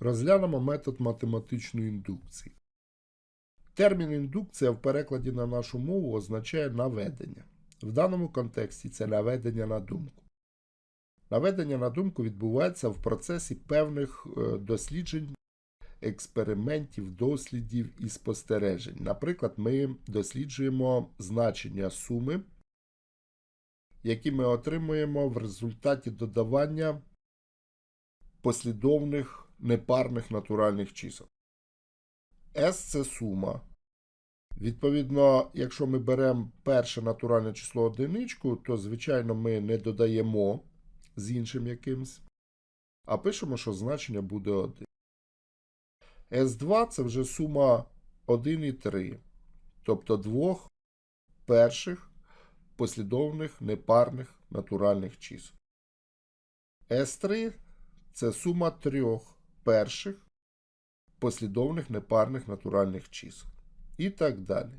розглянемо метод математичної індукції. Термін індукція в перекладі на нашу мову означає наведення. В даному контексті це наведення на думку. Наведення на думку відбувається в процесі певних е, досліджень, експериментів, дослідів і спостережень. Наприклад, ми досліджуємо значення суми, які ми отримуємо в результаті додавання послідовних непарних натуральних чисел. S це сума. Відповідно, якщо ми беремо перше натуральне число одиничку, то, звичайно, ми не додаємо з іншим якимсь, а пишемо, що значення буде 1. S2 це вже сума 1 і 3, тобто двох перших послідовних непарних натуральних чисел. S3 це сума трьох перших послідовних непарних натуральних чисел. І так далі.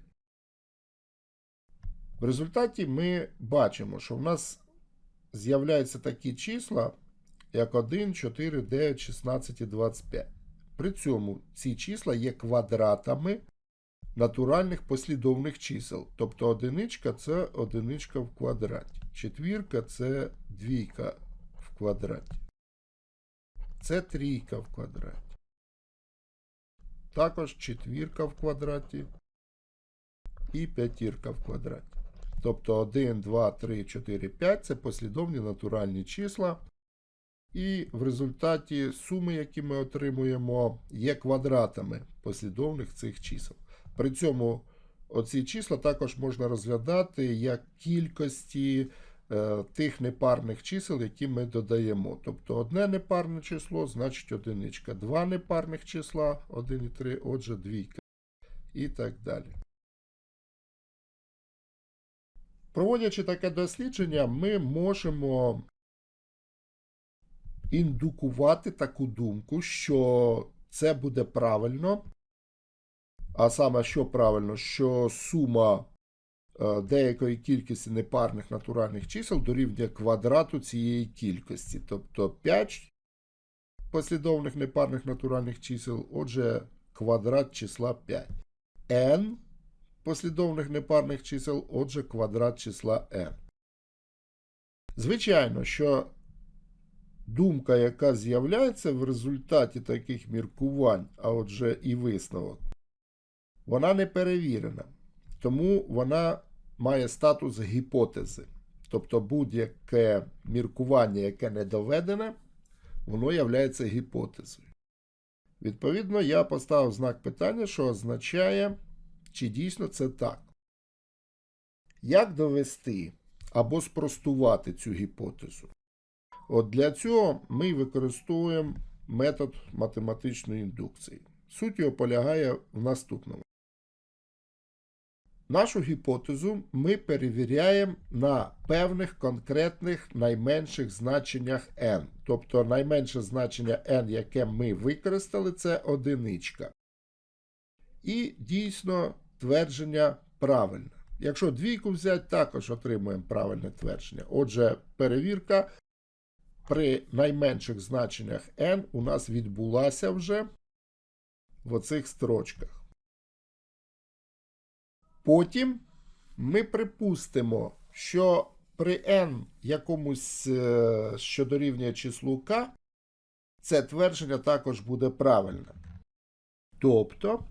В результаті ми бачимо, що в нас з'являються такі числа, як 1, 4, 9, 16 і 25. При цьому ці числа є квадратами натуральних послідовних чисел. Тобто одиничка це одиничка в квадраті. Четвірка це двійка в квадраті. Це трійка в квадраті. Також четвірка в квадраті і п'ятірка в квадраті. Тобто 1, 2, 3, 4, 5 це послідовні натуральні числа. І в результаті суми, які ми отримуємо, є квадратами послідовних цих чисел. При цьому оці числа також можна розглядати як кількості тих непарних чисел, які ми додаємо. Тобто одне непарне число значить одиничка, два непарних числа 1 і 3, отже, двійка. І так далі. Проводячи таке дослідження, ми можемо індукувати таку думку, що це буде правильно. А саме, що правильно, що сума е, деякої кількості непарних натуральних чисел дорівнює квадрату цієї кількості. Тобто 5 послідовних непарних натуральних чисел, отже, квадрат числа 5. n послідовних непарних чисел, отже, квадрат числа n. Звичайно, що думка, яка з'являється в результаті таких міркувань, а отже і висновок, вона не перевірена. Тому вона має статус гіпотези. Тобто будь-яке міркування, яке не доведене, воно являється гіпотезою. Відповідно, я поставив знак питання, що означає, чи дійсно це так. Як довести або спростувати цю гіпотезу? От для цього ми використовуємо метод математичної індукції. Суть його полягає в наступному. Нашу гіпотезу ми перевіряємо на певних конкретних найменших значеннях n. Тобто найменше значення n, яке ми використали, це одиничка. І дійсно твердження правильне. Якщо двійку взяти, також отримуємо правильне твердження. Отже, перевірка при найменших значеннях n у нас відбулася вже в оцих строчках. Потім ми припустимо, що при n якомусь, е, що дорівнює числу k, це твердження також буде правильним. Тобто,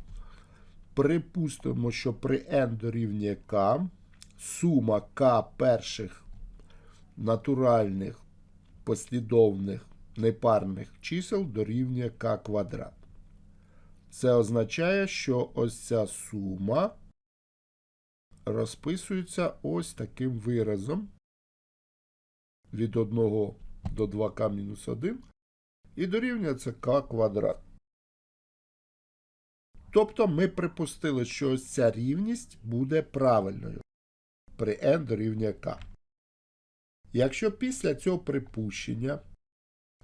припустимо, що при n дорівнює k, сума k перших натуральних послідовних непарних чисел дорівнює k квадрат. Це означає, що ось ця сума розписується ось таким виразом від 1 до 2к мінус 1 і дорівнює це k квадрат. Тобто ми припустили, що ось ця рівність буде правильною при n дорівнює k. Якщо після цього припущення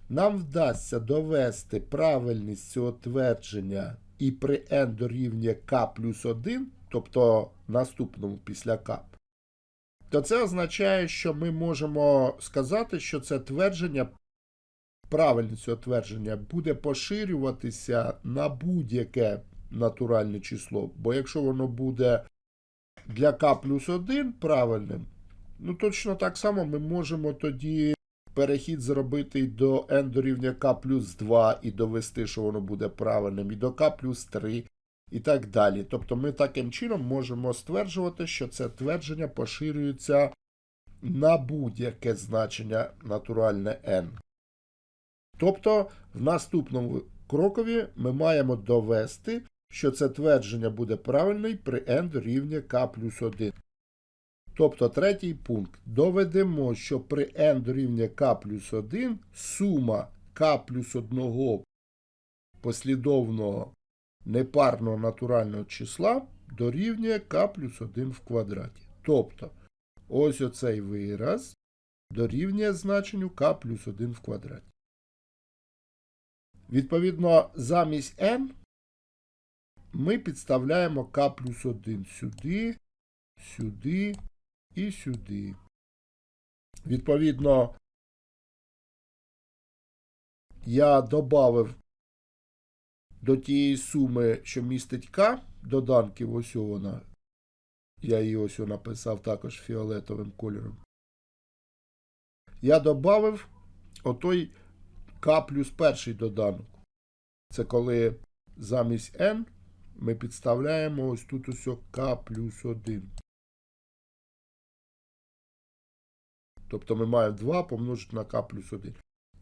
нам вдасться довести правильність цього твердження і при n дорівнює k плюс 1, тобто наступному після k, то це означає, що ми можемо сказати, що це твердження правильність цього твердження буде поширюватися на будь-яке натуральне число. Бо якщо воно буде для k плюс 1 правильним, ну точно так само ми можемо тоді перехід зробити до n дорівнює k плюс 2 і довести, що воно буде правильним, і до k плюс 3 і так далі. Тобто ми таким чином можемо стверджувати, що це твердження поширюється на будь-яке значення натуральне n. Тобто, в наступному крокові ми маємо довести, що це твердження буде правильний при n дорівнює k плюс 1. Тобто третій пункт. Доведемо, що при n дорівнює k плюс 1 сума k плюс 1 послідовного непарного натурального числа дорівнює k плюс 1 в квадраті. Тобто, ось оцей вираз дорівнює значенню k плюс 1 в квадраті. Відповідно, замість n ми підставляємо k плюс 1 сюди, сюди і сюди. Відповідно, я додав до тієї суми, що містить К, доданків ось вона. Я її ось написав також фіолетовим кольором. Я додав отой К плюс перший доданок. Це коли замість N ми підставляємо ось тут ось К плюс 1. Тобто ми маємо 2 помножити на k плюс 1.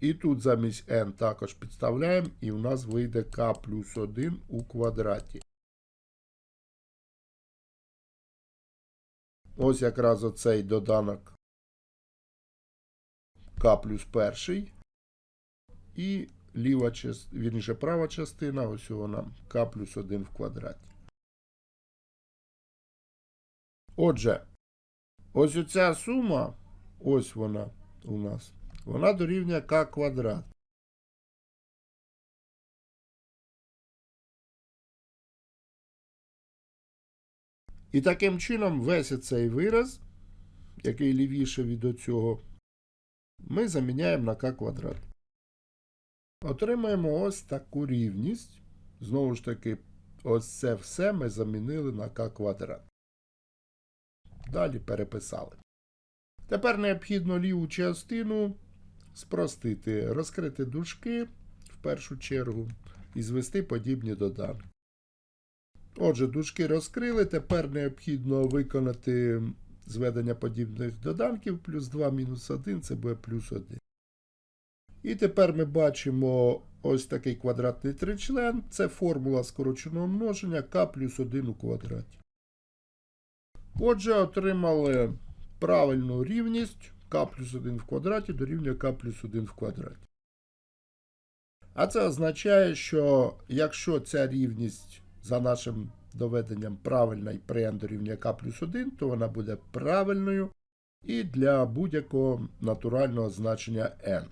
І тут замість n також підставляємо, і у нас вийде k плюс 1 у квадраті. Ось якраз оцей доданок k плюс 1. І ліва частина, вірніше права частина, ось вона k плюс 1 в квадраті. Отже, ось оця сума. Ось вона у нас. Вона дорівнює k квадрат. І таким чином весь цей вираз, який лівіше від оцього, ми заміняємо на k квадрат. Отримаємо ось таку рівність. Знову ж таки, ось це все ми замінили на k квадрат. Далі переписали. Тепер необхідно ліву частину спростити, розкрити дужки в першу чергу і звести подібні доданки. Отже, дужки розкрили. Тепер необхідно виконати зведення подібних доданків плюс 2 мінус 1 це буде плюс 1. І тепер ми бачимо ось такий квадратний тричлен. Це формула скороченого множення k плюс 1 у квадраті. Отже, отримали правильну рівність k плюс 1 в квадраті дорівнює k плюс 1 в квадраті. А це означає, що якщо ця рівність за нашим доведенням правильна і при n дорівнює k плюс 1, то вона буде правильною і для будь-якого натурального значення n.